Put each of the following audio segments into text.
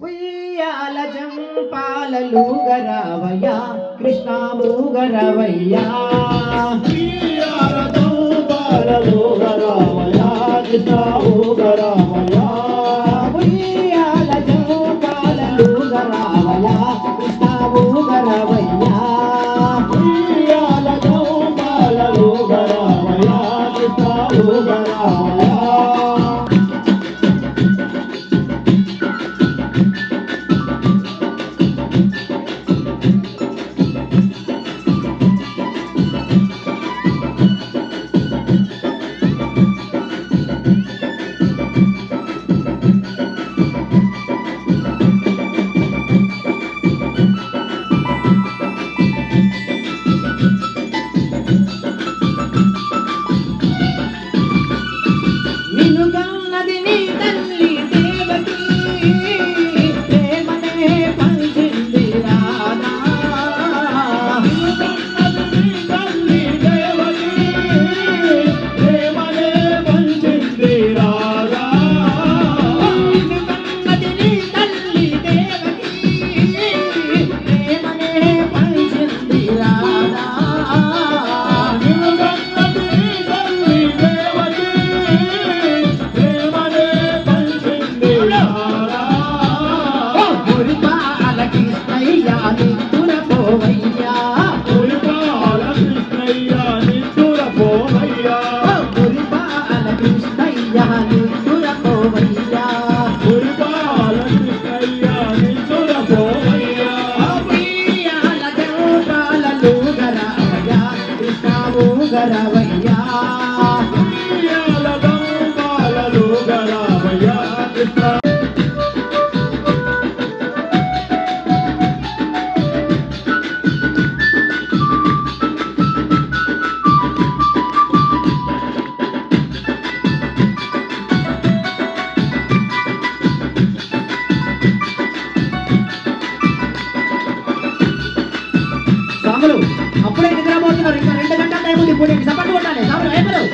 ఉయ్యాల జంపాలలుగరవయ్యా కృష్ణాముగరవయ్యా. ఉయ్యాల జంపాలలుగరవయ్యా కృష్ణాముగ కూడా చప్పట్లు కొట్టాలి. సాబులు భయపడవు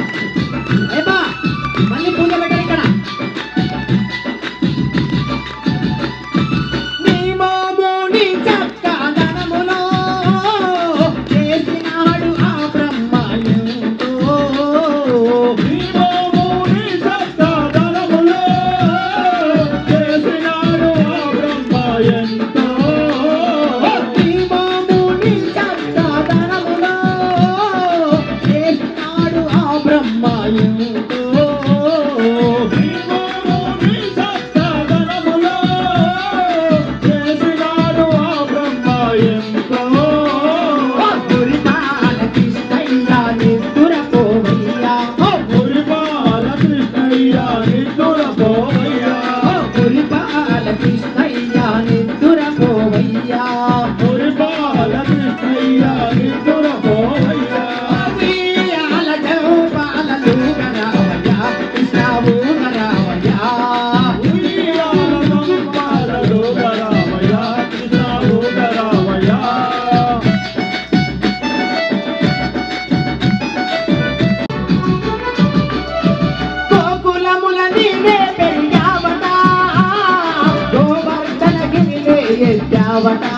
What?